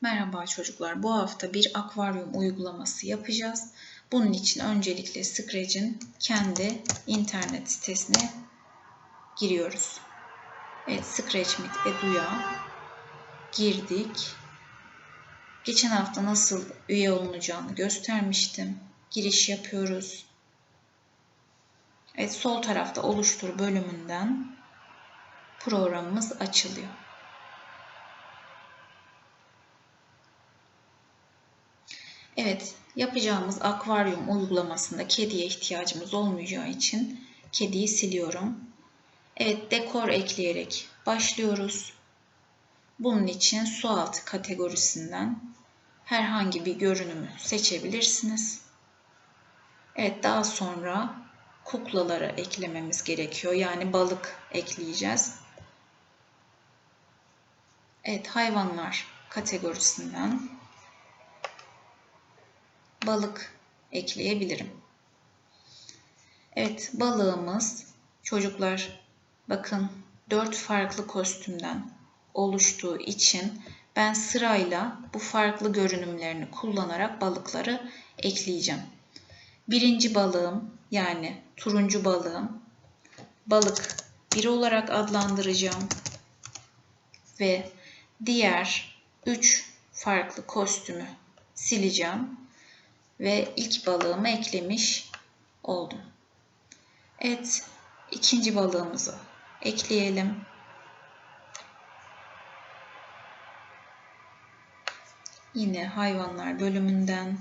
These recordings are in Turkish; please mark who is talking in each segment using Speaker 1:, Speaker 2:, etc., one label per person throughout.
Speaker 1: Merhaba çocuklar. Bu hafta bir akvaryum uygulaması yapacağız. Bunun için öncelikle Scratch'in kendi internet sitesine giriyoruz. Evet, Scratch Meet Edu'ya girdik. Geçen hafta nasıl üye olunacağını göstermiştim. Giriş yapıyoruz. Evet, sol tarafta oluştur bölümünden programımız açılıyor. Evet, yapacağımız akvaryum uygulamasında kediye ihtiyacımız olmayacağı için kediyi siliyorum. Evet, dekor ekleyerek başlıyoruz. Bunun için su altı kategorisinden herhangi bir görünümü seçebilirsiniz. Evet, daha sonra kuklaları eklememiz gerekiyor. Yani balık ekleyeceğiz. Evet, hayvanlar kategorisinden balık ekleyebilirim. Evet balığımız çocuklar bakın dört farklı kostümden oluştuğu için ben sırayla bu farklı görünümlerini kullanarak balıkları ekleyeceğim. Birinci balığım yani turuncu balığım balık 1 olarak adlandıracağım ve diğer 3 farklı kostümü sileceğim ve ilk balığımı eklemiş oldum. Evet, ikinci balığımızı ekleyelim. Yine hayvanlar bölümünden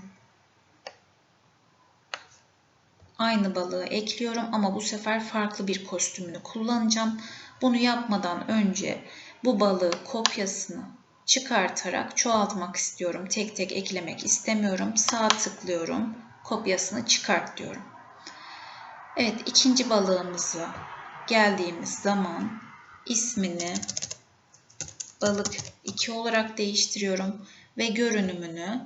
Speaker 1: aynı balığı ekliyorum ama bu sefer farklı bir kostümünü kullanacağım. Bunu yapmadan önce bu balığı kopyasını çıkartarak çoğaltmak istiyorum. Tek tek eklemek istemiyorum. Sağ tıklıyorum. Kopyasını çıkart diyorum. Evet ikinci balığımızı geldiğimiz zaman ismini balık 2 olarak değiştiriyorum ve görünümünü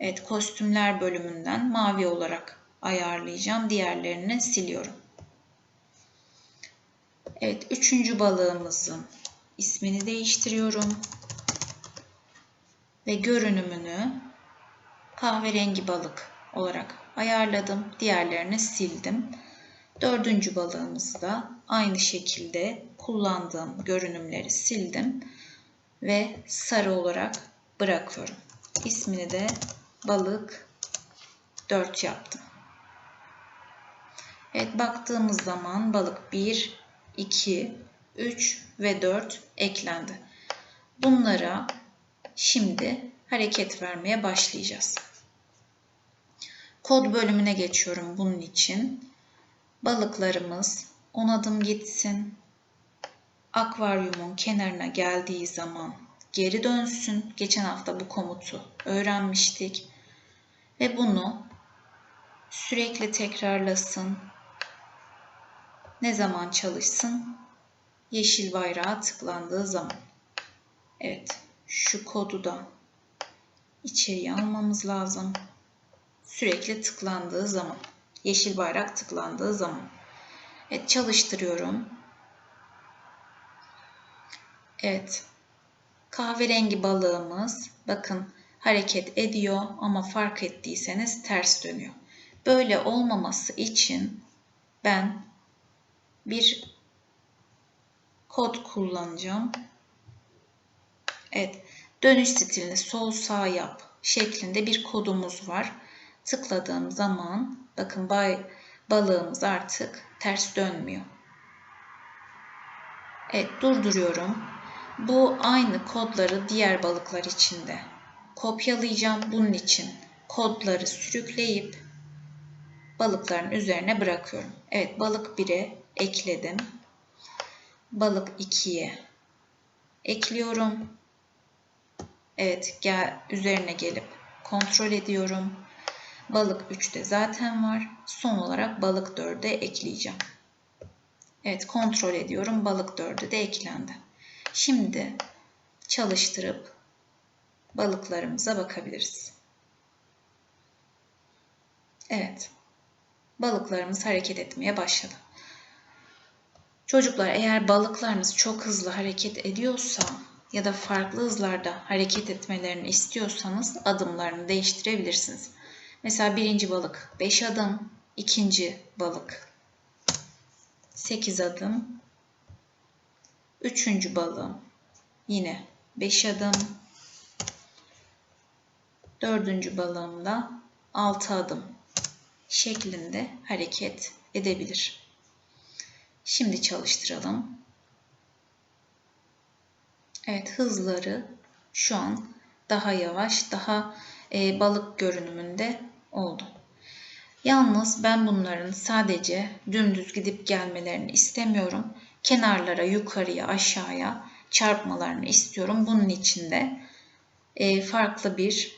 Speaker 1: evet kostümler bölümünden mavi olarak ayarlayacağım. Diğerlerini siliyorum. Evet üçüncü balığımızın ismini değiştiriyorum. Ve görünümünü kahverengi balık olarak ayarladım. Diğerlerini sildim. Dördüncü balığımızı da aynı şekilde kullandığım görünümleri sildim ve sarı olarak bırakıyorum. İsmini de balık 4 yaptım. Evet baktığımız zaman balık 1, 2, 3 ve 4 eklendi. Bunlara şimdi hareket vermeye başlayacağız. Kod bölümüne geçiyorum bunun için. Balıklarımız 10 adım gitsin. Akvaryumun kenarına geldiği zaman geri dönsün. Geçen hafta bu komutu öğrenmiştik. Ve bunu sürekli tekrarlasın. Ne zaman çalışsın? Yeşil bayrağa tıklandığı zaman. Evet, şu kodu da içeriye almamız lazım. Sürekli tıklandığı zaman, yeşil bayrak tıklandığı zaman. Evet, çalıştırıyorum. Evet, kahverengi balığımız bakın hareket ediyor ama fark ettiyseniz ters dönüyor. Böyle olmaması için ben bir kod kullanacağım. Evet, dönüş stilini sol sağ yap şeklinde bir kodumuz var. Tıkladığım zaman bakın bay, balığımız artık ters dönmüyor. Evet, durduruyorum. Bu aynı kodları diğer balıklar için de kopyalayacağım. Bunun için kodları sürükleyip balıkların üzerine bırakıyorum. Evet, balık 1'e ekledim balık 2'ye ekliyorum. Evet gel üzerine gelip kontrol ediyorum. Balık 3'te zaten var. Son olarak balık 4'e ekleyeceğim. Evet kontrol ediyorum. Balık 4'e de eklendi. Şimdi çalıştırıp balıklarımıza bakabiliriz. Evet. Balıklarımız hareket etmeye başladı. Çocuklar eğer balıklarınız çok hızlı hareket ediyorsa ya da farklı hızlarda hareket etmelerini istiyorsanız adımlarını değiştirebilirsiniz. Mesela birinci balık 5 adım, ikinci balık 8 adım, üçüncü balığım yine 5 adım, dördüncü balığım da 6 adım şeklinde hareket edebilir. Şimdi çalıştıralım. Evet hızları şu an daha yavaş, daha e, balık görünümünde oldu. Yalnız ben bunların sadece dümdüz gidip gelmelerini istemiyorum. Kenarlara, yukarıya, aşağıya çarpmalarını istiyorum. Bunun için de e, farklı bir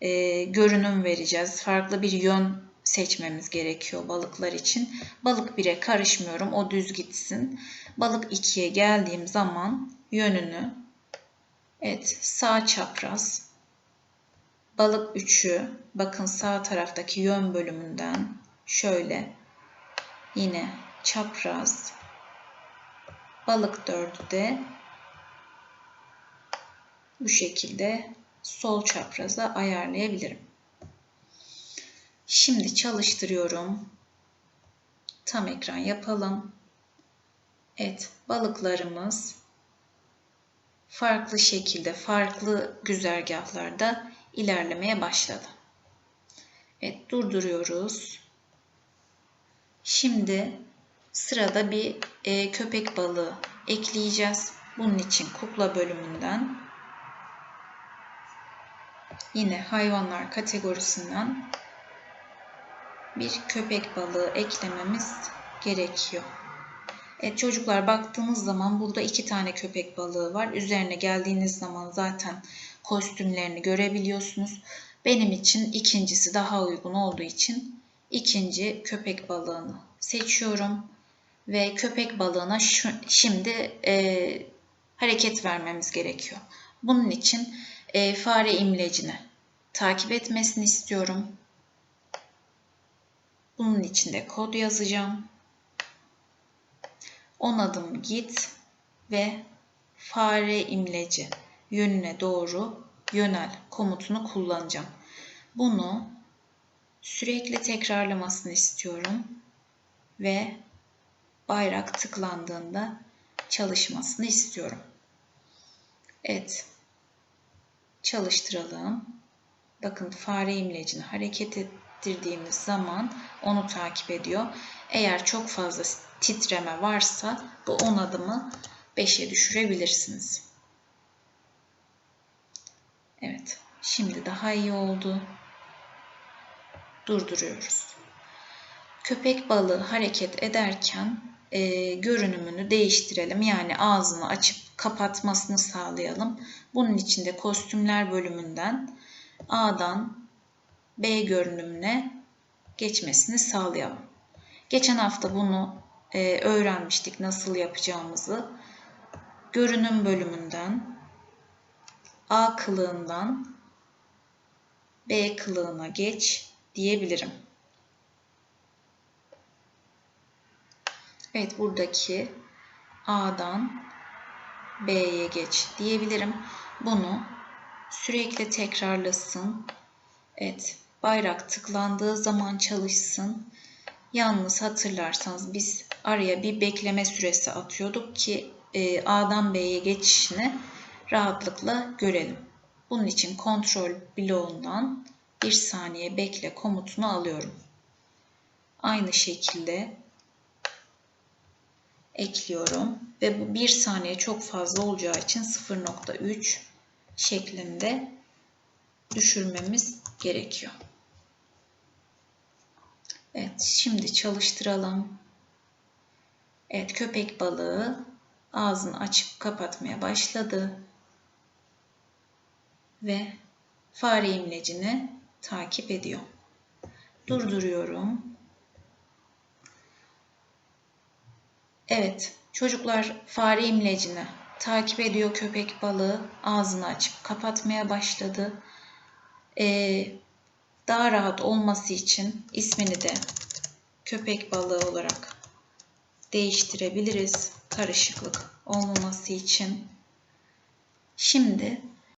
Speaker 1: e, görünüm vereceğiz. Farklı bir yön seçmemiz gerekiyor balıklar için. Balık 1'e karışmıyorum. O düz gitsin. Balık 2'ye geldiğim zaman yönünü evet sağ çapraz balık 3'ü bakın sağ taraftaki yön bölümünden şöyle yine çapraz balık 4'ü de bu şekilde sol çapraza ayarlayabilirim. Şimdi çalıştırıyorum. Tam ekran yapalım. Evet, balıklarımız farklı şekilde, farklı güzergahlarda ilerlemeye başladı. Evet, durduruyoruz. Şimdi sırada bir e, köpek balığı ekleyeceğiz. Bunun için kukla bölümünden yine hayvanlar kategorisinden bir köpek balığı eklememiz gerekiyor. Evet çocuklar baktığınız zaman burada iki tane köpek balığı var. Üzerine geldiğiniz zaman zaten kostümlerini görebiliyorsunuz. Benim için ikincisi daha uygun olduğu için ikinci köpek balığını seçiyorum. Ve köpek balığına şu, şimdi e, hareket vermemiz gerekiyor. Bunun için e, fare imlecini takip etmesini istiyorum. Bunun içinde kod yazacağım. 10 adım git ve fare imleci yönüne doğru yönel komutunu kullanacağım. Bunu sürekli tekrarlamasını istiyorum ve bayrak tıklandığında çalışmasını istiyorum. Evet. Çalıştıralım. Bakın fare imlecini hareket ettirdiğimiz zaman onu takip ediyor. Eğer çok fazla titreme varsa bu 10 adımı 5'e düşürebilirsiniz. Evet. Şimdi daha iyi oldu. Durduruyoruz. Köpek balığı hareket ederken e, görünümünü değiştirelim. Yani ağzını açıp kapatmasını sağlayalım. Bunun için de kostümler bölümünden A'dan B görünümüne geçmesini sağlayalım. Geçen hafta bunu e, öğrenmiştik nasıl yapacağımızı. Görünüm bölümünden A kılığından B kılığına geç diyebilirim. Evet buradaki A'dan B'ye geç diyebilirim. Bunu sürekli tekrarlasın. Evet bayrak tıklandığı zaman çalışsın. Yalnız hatırlarsanız biz araya bir bekleme süresi atıyorduk ki e, A'dan B'ye geçişini rahatlıkla görelim. Bunun için kontrol bloğundan bir saniye bekle komutunu alıyorum. Aynı şekilde ekliyorum ve bu bir saniye çok fazla olacağı için 0.3 şeklinde düşürmemiz gerekiyor. Evet, şimdi çalıştıralım. Evet, köpek balığı ağzını açıp kapatmaya başladı. Ve fare imlecini takip ediyor. Durduruyorum. Evet, çocuklar fare imlecini takip ediyor köpek balığı. Ağzını açıp kapatmaya başladı. Ee, daha rahat olması için ismini de köpek balığı olarak değiştirebiliriz. Karışıklık olmaması için. Şimdi